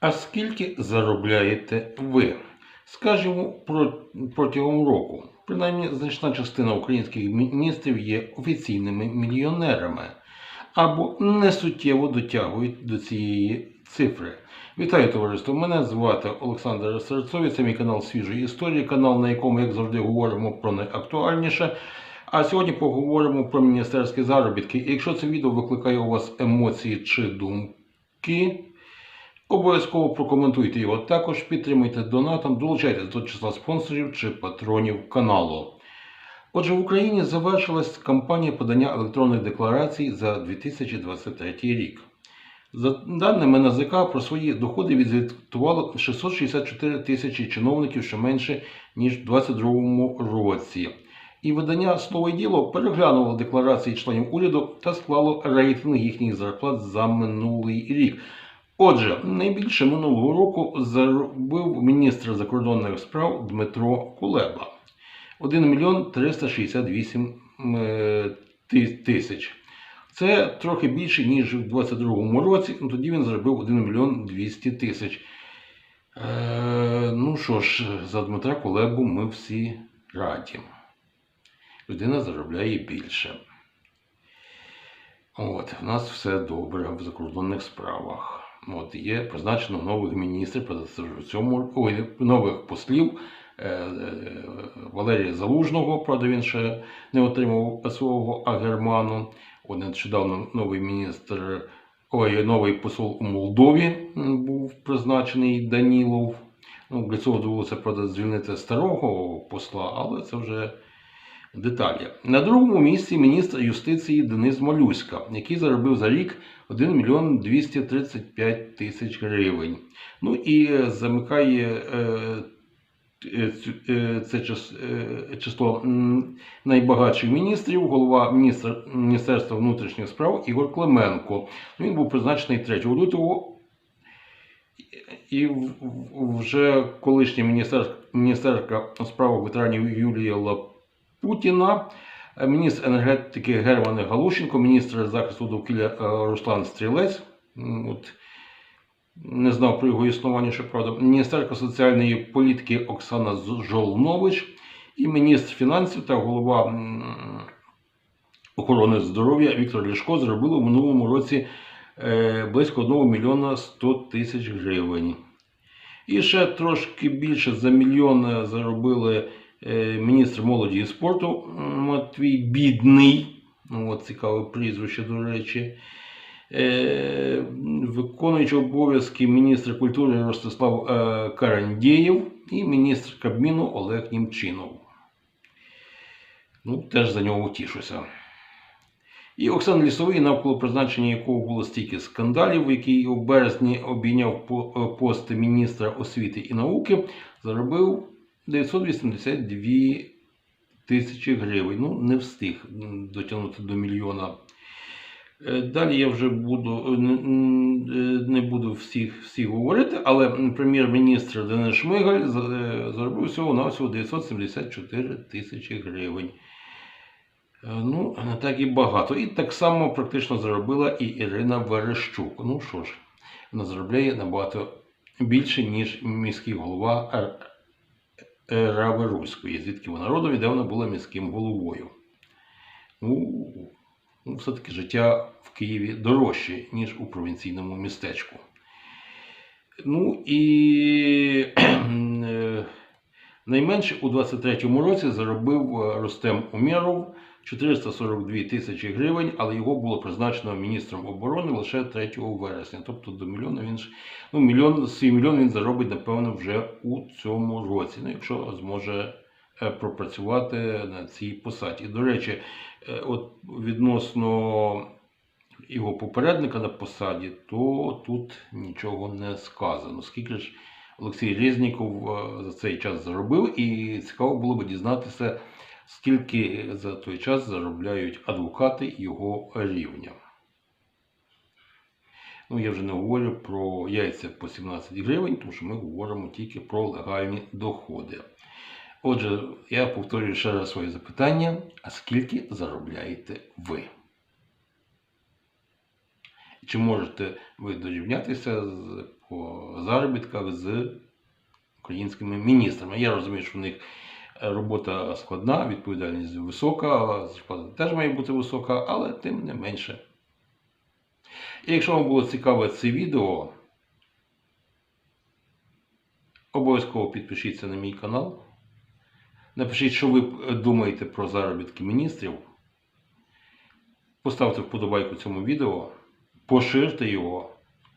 А скільки заробляєте ви? Скажімо, про, протягом року. Принаймні, значна частина українських міністрів є офіційними мільйонерами або несуттєво дотягують до цієї цифри. Вітаю товариство! Мене звати Олександр Серцові. Це мій канал Свіжої історії, канал, на якому, як завжди, говоримо про найактуальніше. А сьогодні поговоримо про міністерські заробітки. І якщо це відео викликає у вас емоції чи думки, обов'язково прокоментуйте його. Також підтримуйте донатом, долучайтесь до числа спонсорів чи патронів каналу. Отже, в Україні завершилась кампанія подання електронних декларацій за 2023 рік. За даними НАЗК, про свої доходи відзвітувало 664 тисячі чиновників, що менше ніж у 2022 році. І видання слово і діло переглянуло декларації членів уряду та склало рейтинг їхніх зарплат за минулий рік. Отже, найбільше минулого року заробив міністр закордонних справ Дмитро Кулеба 1 мільйон 368 е, тисяч. Це трохи більше, ніж у 2022 році. Ну, тоді він заробив 1 мільйон 200 тисяч. Е, ну що ж, за Дмитра Кулебу ми всі раді. Людина заробляє більше. От, в нас все добре в закордонних справах. От, є призначено нових міністрів, в цьому, ой, нових послів. Е, е, Валерія Залужного, правда, він ще не отримав свого Агерману. От нещодавно новий міністр, ой, новий посол у Молдові був призначений Данілов. Ну, для цього довелося, правда, звільнити старого посла, але це вже деталі. На другому місці міністр юстиції Денис Малюська, який заробив за рік 1 мільйон 235 тисяч гривень. Ну і е, замикає е, е, це число найбагатших міністрів, голова Міністерства внутрішніх справ Ігор Клименко. Він був призначений 3 лютого. І вже колишня міністерка у справах ветеранів Юлія Лапутіна, е, міністр енергетики Герман Галущенко, міністр захисту довкілля е, Руслан Стрілець. От, не знав про його існування, що правда. Міністерка соціальної політики Оксана Жолнович і міністр фінансів та голова охорони здоров'я Віктор Ляшко зробили у минулому році е, близько 1 мільйона 100 тисяч гривень. І ще трошки більше за мільйон заробили міністр молоді і спорту Матвій Бідний. Ну, от цікаве прізвище, до речі. Е, виконуючий обов'язки міністра культури Ростислав е, Карандєєв і міністр Кабміну Олег Німчинов. Ну, теж за нього тішуся. І Оксана Лісовий, навколо призначення якого було стільки скандалів, який у березні обійняв е, пост міністра освіти і науки, заробив 982 тисячі гривень. Ну, не встиг дотягнути до мільйона. Е, Далі я вже буду е, е, не буду всіх, всіх говорити, але прем'єр-міністр Денис Шмигаль за- заробив всього на всього 974 тисячі гривень. Ну, не так і багато. І так само практично заробила і Ірина Верещук. Ну що ж, вона заробляє набагато більше, ніж міський голова Р- Рави Руської, звідки вона родом і вона була міським головою. Ну, ну, все-таки життя в Києві дорожче, ніж у провінційному містечку. Ну і е, найменше у 23-му році заробив е, Рустем Умєров 442 тисячі гривень, але його було призначено міністром оборони лише 3 вересня. Тобто до мільйона він ж ну, мільйон, свій мільйон він заробить, напевно, вже у цьому році, ну, якщо зможе е, пропрацювати на цій посаді. До речі, е, от відносно його попередника на посаді, то тут нічого не сказано. Скільки ж Олексій Різніков е, за цей час заробив, і цікаво було би дізнатися, скільки за той час заробляють адвокати його рівня. Ну, я вже не говорю про яйця по 17 гривень, тому що ми говоримо тільки про легальні доходи. Отже, я повторюю ще раз своє запитання: а скільки заробляєте ви? Чи можете ви дорівнятися з по заробітках з українськими міністрами. Я розумію, що в них е, робота складна, відповідальність висока, зарплата теж має бути висока, але тим не менше. І якщо вам було цікаве це відео, обов'язково підпишіться на мій канал. Напишіть, що ви думаєте про заробітки міністрів. Поставте вподобайку цьому відео, поширте його,